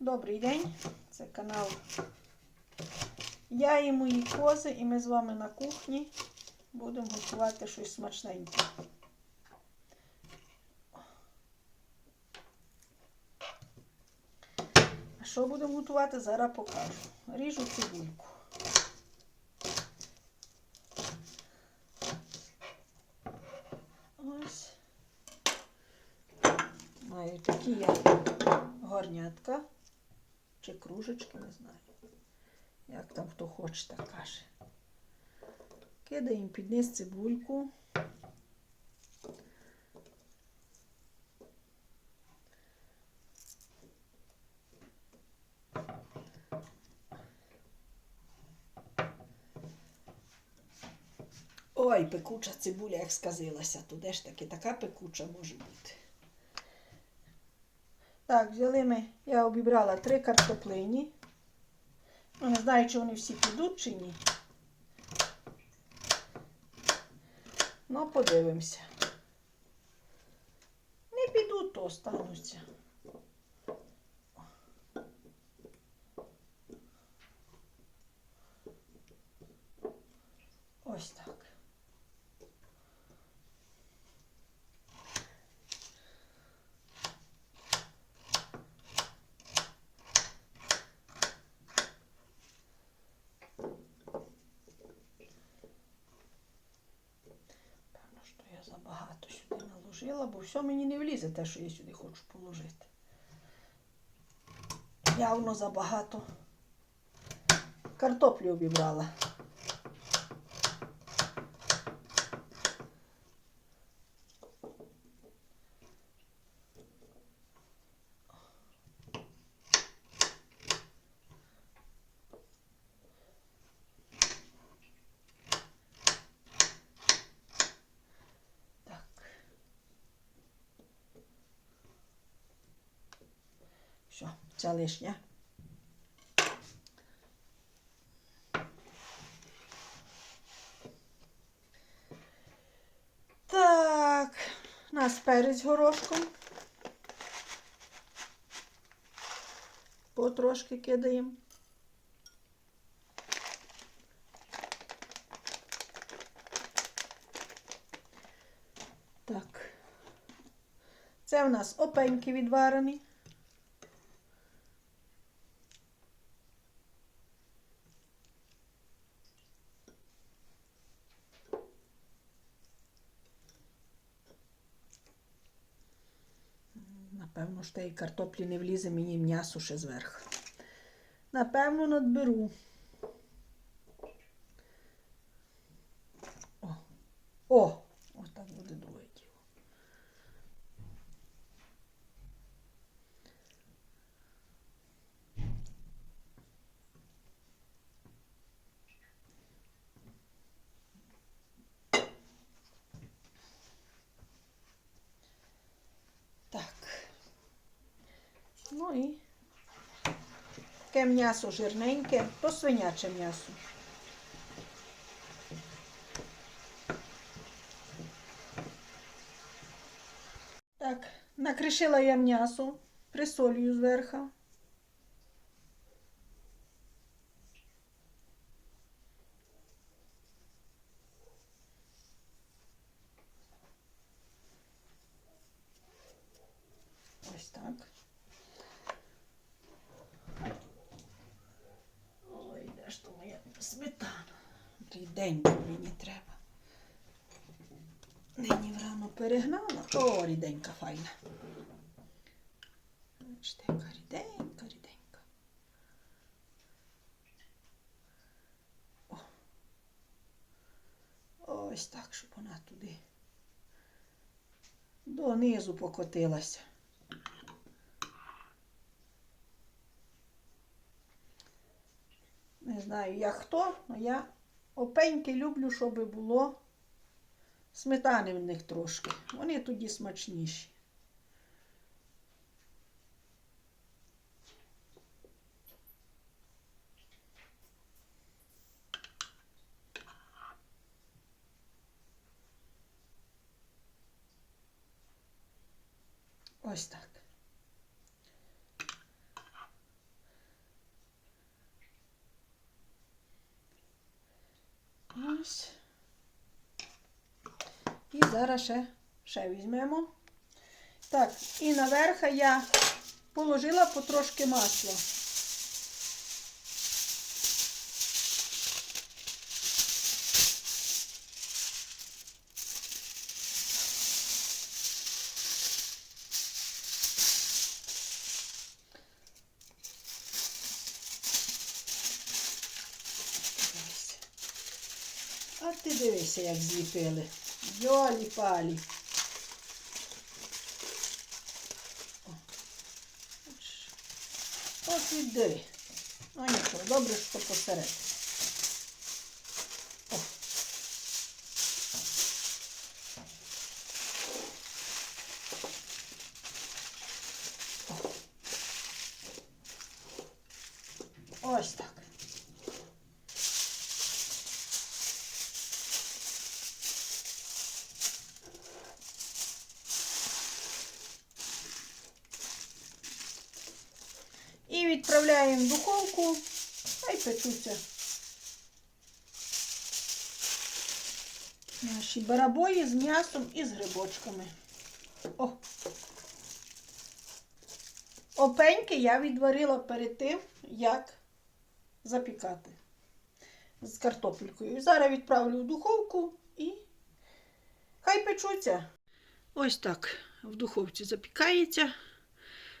Добрий день, це канал Я і мої кози, і ми з вами на кухні будемо готувати щось смачненьке. А що будемо готувати, зараз покажу. Ріжу цибульку. Ось. Маю такі я горнятка чи кружечки, не знаю. Як там хто хоче, так каже. Кидаємо під низ цибульку. Ой, пекуча цибуля, як сказилася. Туди ж таки така пекуча може бути. Так, взяли ми, я обібрала три картоплині. Не знаю, чи вони всі підуть чи ні. Ну, подивимося. Не підуть, то остануться. Ось так. Певно, що я забагато сюди наложила, бо все мені не влізе те, що я сюди хочу положити. Явно забагато. Картоплю обібрала. Так. Все, ця лишня. Так, нас перець горошком. Потрошки кидаємо. Так. Це у нас опеньки відварені. Напевно, що тієї картоплі не влізе мені м'ясо ще зверху. Напевно, надберу. О, О! ось так буде друге діло. Так. Ну і таке м'ясо жирненьке, то свиняче м'ясо. Так, накришила я м'ясо, присолюю зверху. Ось так. Ой, де ж то моя? Ріденько мені треба. Нині врано перегнала. О, ріденька файна. Бачите, яка ріденька, ріденька. О. Ось так, щоб вона туди донизу покотилася. Не знаю, як хто, але я опеньки люблю, щоб було сметани в них трошки. Вони тоді смачніші. Ось так. Ось. І зараз ще, ще візьмемо. Так, і наверх я положила потрошки. Дивися. А ти дивися, як зліпили. Йолі палі. Ось іди. А нічого, добре, що посеред. О. О. Ось так. І відправляємо в духовку, хай печуться. Наші барабої з м'ясом і з грибочками. О! Опеньки я відварила перед тим, як запікати з картопелькою. Зараз відправлю в духовку і хай печуться. Ось так в духовці запікається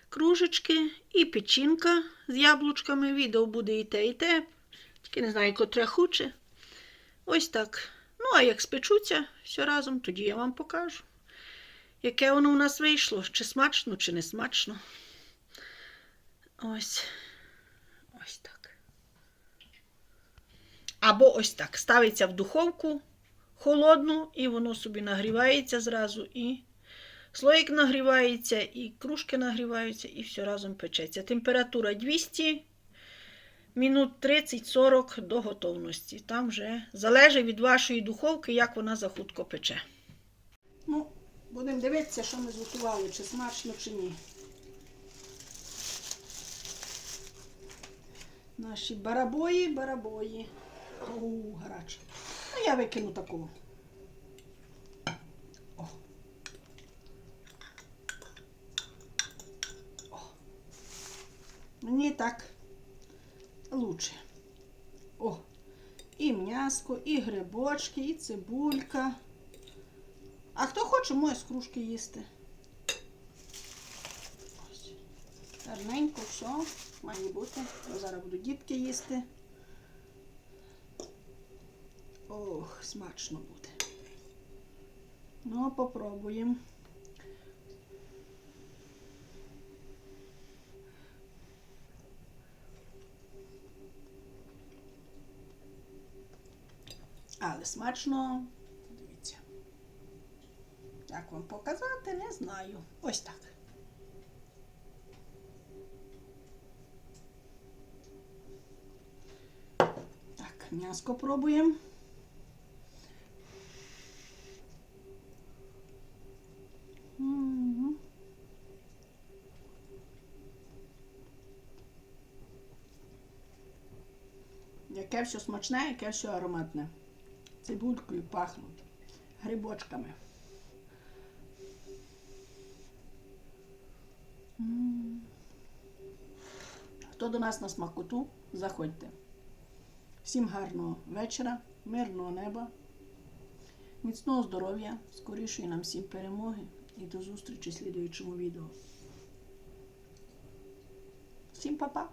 кружечки і печінка з яблучками. Відео буде і те, і те. Тільки не знаю, котре хоче. Ось так. Ну, а як спечуться все разом, тоді я вам покажу. Яке воно у нас вийшло, чи смачно, чи не смачно. Ось. Ось так. Або ось так. Ставиться в духовку холодну, і воно собі нагрівається зразу і Слоїк нагрівається, і кружки нагріваються, і все разом печеться. Температура 200 мінут 30-40 до готовності. Там вже залежить від вашої духовки, як вона захутко пече. Ну, будемо дивитися, що ми зготували, чи смачно, чи ні. Наші барабої, барабої. Оу, гаряче. Ну, я викину такого. Мені так лучше. О, і м'яско, і грибочки, і цибулька. А хто хоче, може з кружки їсти. Ось. Гарненько все має бути. Бо Зараз буду дітки їсти. Ох, смачно буде. Ну, попробуємо. Але смачно, дивіться. Як вам показати, не знаю. Ось так. Так, м'яско пробуємо. Яке все смачне, яке все ароматне. Цибулькою пахнуть, грибочками. Хто до нас на смакоту, заходьте. Всім гарного вечора, мирного неба, міцного здоров'я, скорішої нам всім перемоги і до зустрічі в слідуючому відео. Всім па-па!